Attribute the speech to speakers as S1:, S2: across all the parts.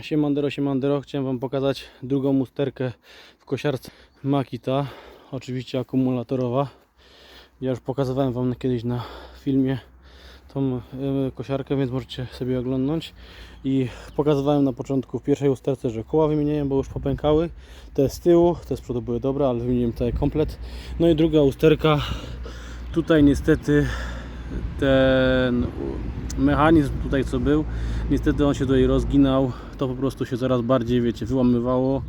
S1: Siemandero, siemandero. Chciałem Wam pokazać drugą usterkę w kosiarce Makita. Oczywiście akumulatorowa. Ja już pokazywałem Wam kiedyś na filmie tą y, kosiarkę, więc możecie sobie oglądnąć. I pokazywałem na początku w pierwszej usterce, że koła wymieniłem, bo już popękały. Te z tyłu, te z przodu były dobre, ale wymieniłem cały komplet. No i druga usterka. Tutaj niestety ten mechanizm tutaj co był, niestety on się tutaj rozginał, to po prostu się coraz bardziej, wiecie, wyłamywało.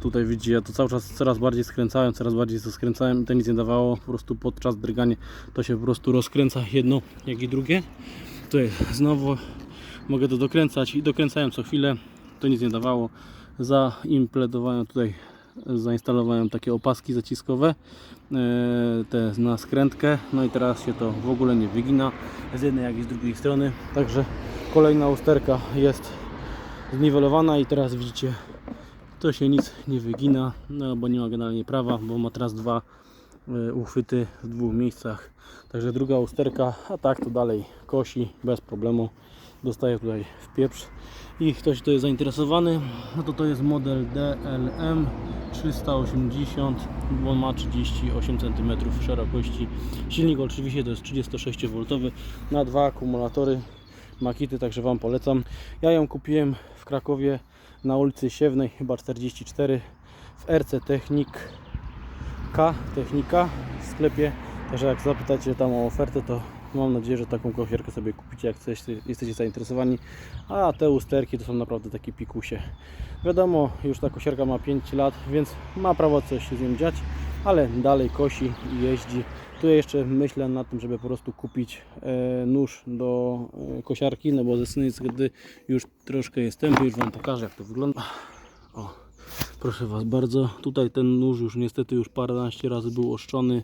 S1: Tutaj widzicie, ja to cały czas coraz bardziej skręcałem, coraz bardziej to skręcałem i to nic nie dawało. Po prostu podczas drgania to się po prostu rozkręca jedno, jak i drugie. Tutaj znowu mogę to dokręcać i dokręcałem co chwilę, to nic nie dawało. Zaimplementowałem tutaj, zainstalowałem takie opaski zaciskowe, e, te na skrętkę, no i teraz się to w ogóle nie wygina z jednej jak i z drugiej strony. Także kolejna usterka jest zniwelowana i teraz widzicie to się nic nie wygina, no bo nie ma generalnie prawa, bo ma teraz dwa e, uchwyty w dwóch miejscach. Także druga usterka, a tak to dalej kosi bez problemu. Dostaje tutaj w pieprz. I ktoś to jest zainteresowany, no to to jest model DLM 380, bo ma 38 cm szerokości. Silnik oczywiście to jest 36V na dwa akumulatory Makity, także Wam polecam. Ja ją kupiłem w Krakowie na ulicy Siewnej, chyba 44 w RC Technik K Technika w sklepie. Także jak zapytacie tam o ofertę, to mam nadzieję, że taką kosierkę sobie kupicie, jak jesteście, zainteresowani. A te usterki to są naprawdę takie pikusie. Wiadomo, już ta kosierka ma 5 lat, więc ma prawo coś się z nią dziać, ale dalej kosi i jeździ. Tu jeszcze myślę nad tym, żeby po prostu kupić e, nóż do e, kosiarki, no bo ze gdy już troszkę jest tępy, już Wam pokażę jak to wygląda. O, proszę Was bardzo, tutaj ten nóż już niestety już paręnaście razy był oszczony.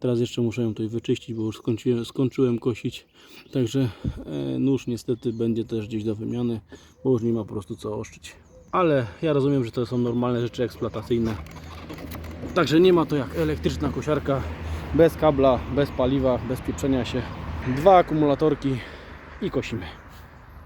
S1: Teraz jeszcze muszę ją tutaj wyczyścić, bo już skończyłem, skończyłem kosić. Także e, nóż niestety będzie też gdzieś do wymiany, bo już nie ma po prostu co oszczyć. Ale ja rozumiem, że to są normalne rzeczy eksploatacyjne. Także nie ma to jak elektryczna kosiarka, bez kabla, bez paliwa, bez pieprzenia się. Dwa akumulatorki i kosimy.